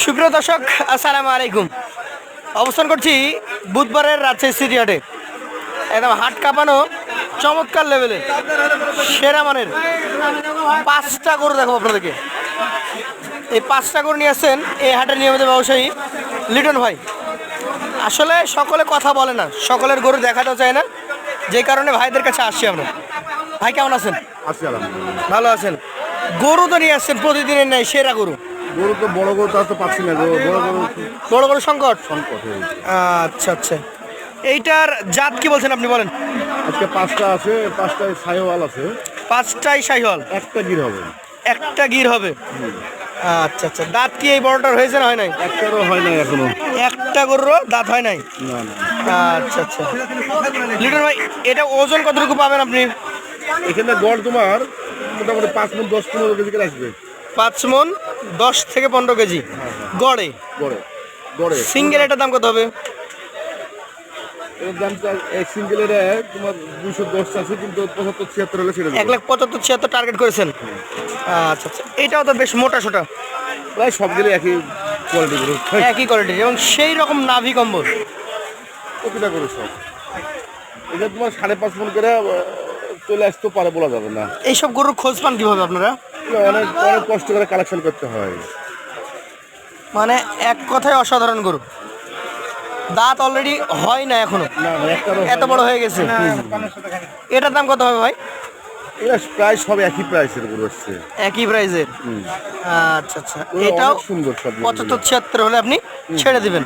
সুপ্রিয় দর্শক আসসালামু আলাইকুম। অবস্থান করছি বুধবারের রাজশাহী সিটি হাটে। একদম হাট কাঁপানো চমৎকার লেভেলে সেরা মানের পাঁচটা গরু দেখো আপনাদেরকে। এই পাঁচটা গরু নিয়ে আসছেন এই হাটের নিয়মিত ব্যবসায়ী লিটন ভাই। আসলে সকলে কথা বলে না সকলের গরু দেখাতেও চায় না। যে কারণে ভাইদের কাছে আসছি আমরা। ভাই কেমন আছেন? ভালো আছেন। গরু তো নিয়ে আসছেন প্রতিদিনের নেই সেরা গরু। গরু তো বড় গরু তার তো পাচ্ছি না গরু বড় গরু বড় বড় সংকট? সংকট আচ্ছা আচ্ছা। এইটার জাত কি বলছেন আপনি বলেন? আজকে পাঁচটা আছে পাঁচটায় সাইওয়াল আছে। পাঁচটাই শাহিওয়াল একটা গির হবে। একটা গির হবে? আচ্ছা আচ্ছা। দাঁত কি এই বড়টার হয়েছে না হয় নাই? একটারও হয় না এখনও। একটা গরুরও দাঁত হয় নাই? না না। আচ্ছা আচ্ছা। লিটন ভাই এটা ওজন কতটুকু পাবেন আপনি? এখানে গড় তোমার মোটামুটি পাঁচ মিনিট দশ পনেরো কেজি আসবে। পাঁচ মন দশ থেকে পনেরো কেজি। গড়ে। গড়ে। গড়ে। সিঙ্গেল এটার দাম কত হবে? এর দামটা সিঙ্গেলের তোমার দুশো দশ আছে কিন্তু পঁচাত্তর ছিয়াত্তর হলে ছেড়ে এক লাখ পঁচাত্তর ছিয়াত্তর টার্গেট করেছেন। আচ্ছা আচ্ছা। এটাও তো বেশ মোটা সোটা। প্রায় সবগুলো একই কোয়ালিটি একই কোয়ালিটির এবং সেই রকম নাভি কম্বল। প্রতিটা গরু সব। এটা তোমার সাড়ে পাঁচ মন করে চলে আসতেও পারে বলা যাবে না। এইসব গরুর খোঁজ পান কীভাবে আপনারা? অনেক অনেক কষ্ট করে কালেকশন করতে হয়। মানে এক কথায় অসাধারণ গরু। দাঁত অলরেডি হয় না এখনও। এত বড় হয়ে গেছে। এটার দাম কত হবে ভাই? এরা প্রায় সব একই প্রাইসের গরু আসছে একই প্রাইসের? আচ্ছা আচ্ছা। এটাও সুন্দর পঁচাত্তর ছিয়াত্তর হলে আপনি ছেড়ে দিবেন।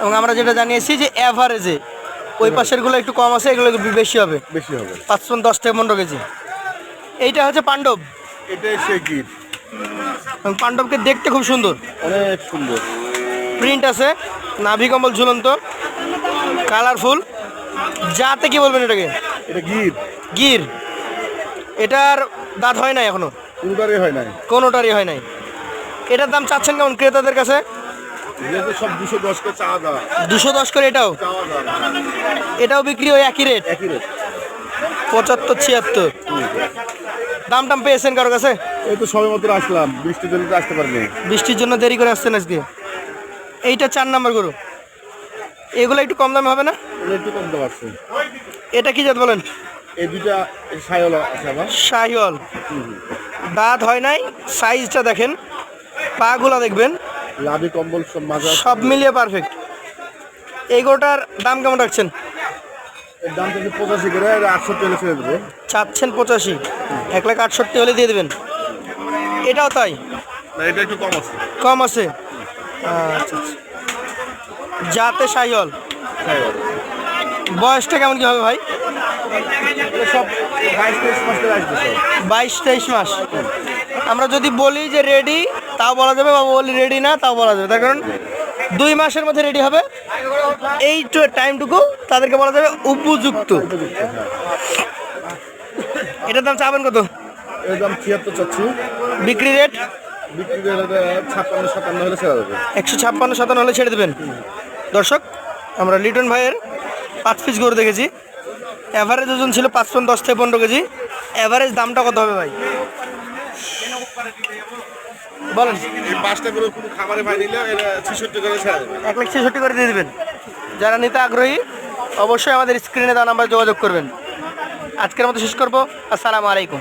এবং আমরা যেটা জানিয়েছি যে অ্যাভারেজে ওই পাশেরগুলো একটু কম আছে এগুলো বেশি হবে। বেশি হবে। পাঁচ পন দশ থেকে পনেরো কেজি। এইটা হচ্ছে পাণ্ডব। এটাই সে গির পাণ্ডবকে দেখতে খুব সুন্দর। অনেক সুন্দর। প্রিন্ট আছে নাভি কম্বল ঝুলন্ত কালারফুল। যাতে কি বলবেন এটাকে? এটা গির গির। এটার দাঁত হয় নাই এখনও? কোনোটারই হয় নাই। কোনোটারই হয় নাই। এটার দাম চাচ্ছেন কেমন ক্রেতাদের কাছে? সব দুশো দশ কে চাওয়া দাওয়া। দুশো দশ করে এটাও? এটাও বিক্রি হয় একই রেট একই রেট পঁচাত্তর ছিয়াত্তর। দাম টাম পেয়েছেন কারও কাছে? এই তো সবে মাত্র আসলাম। বৃষ্টির জন্য আসতে পারিনি। বৃষ্টির জন্য দেরি করে আসছেন আজকে? এইটা চার নাম্বার গরু। এগুলো একটু কম দামে হবে না? এটা কি জাত বলেন? এই দুইটা দাঁত হয় নাই সাইজটা দেখেন। পাগুলা দেখবেন। লাভি কম্বল সব মাজা সব মিলিয়ে পারফেক্ট এই গোটার দাম কেমন রাখছেন? এর দাম থেকে পঁচাশি করে আটষট্টি হলে ছেড়ে দেবো। চাচ্ছেন পঁচাশি। এক লাখ আটষট্টি হলে দিয়ে দেবেন। এটাও তাই? না এটা একটু কম আছে। কম আছে? আচ্ছা আচ্ছা। যাতে শাহিওয়াল সাইওয়াল। বয়সটা কেমন কি হবে ভাই? সব বাইশ তেইশ মাস আমরা যদি বলি যে রেডি তাও বলা যাবে বা বলি রেডি না তাও বলা যাবে। তার কারণ দুই মাসের মধ্যে রেডি হবে। এই টাইমটুকু তাদেরকে বলা যাবে উপযুক্ত। এটার দাম চাবেন কত? দাম ছিয়াত্তর চাচ্ছি। বিক্রি রেট ছাপ্পান্ন সাতান্ন হলে ছেড়ে একশো ছাপ্পান্ন সাতান্ন হলে ছেড়ে দেবেন। দর্শক আমরা লিটন ভাইয়ের পাঁচ পিস গরু দেখেছি। অ্যাভারেজ ওজন ছিল পাঁচ পন দশ থেকে পনেরো কেজি। অ্যাভারেজ দামটা কত হবে ভাই? বলেন। এক লাখ ছেষট্টি করে দিয়ে দেবেন। যারা নিতে আগ্রহী অবশ্যই আমাদের স্ক্রিনে দেওয়া নাম্বারে যোগাযোগ করবেন। আজকের মতো শেষ করব। আসসালামু আলাইকুম।